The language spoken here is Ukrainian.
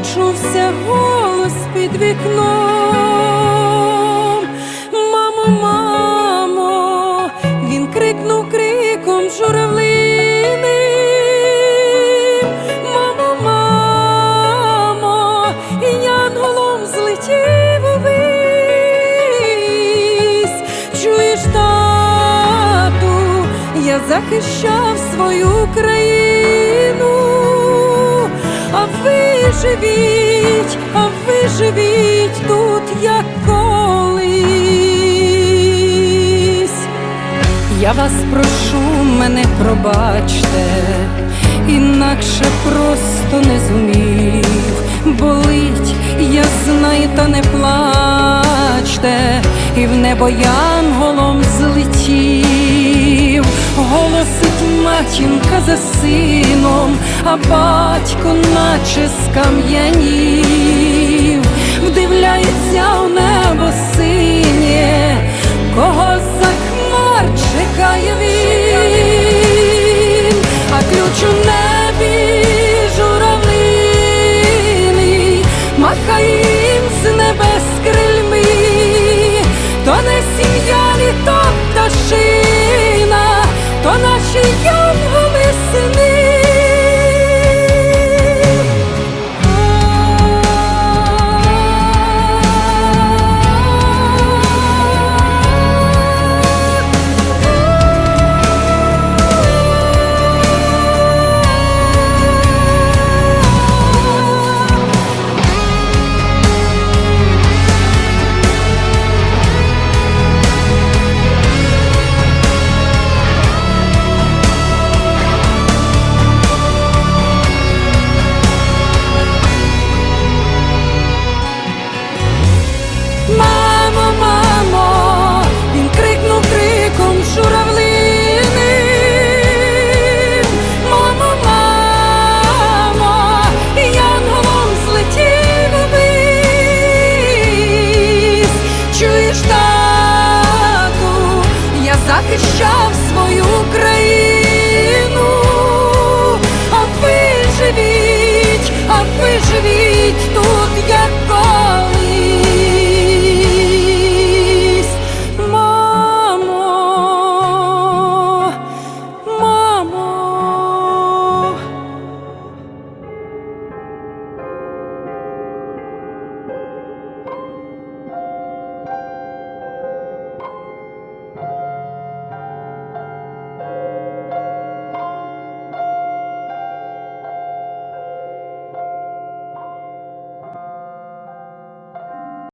почувся голос під вікном. Мамо, мамо, він крикнув криком журавлиним. Мамо, мамо, янголом злетів увись. Чуєш, тату, я захищав свою країну, а ви живіть, а ви живіть тут, як колись. Я вас прошу, мене пробачте, інакше просто не зумів. Болить, я знаю, та не плачте, і в небо янголом матінка за сином, а батько наче скам'янів, вдивляється у небо синє, кого за хмар чекає він, захищав свою країну, а ви живіть, а ви живіть тут,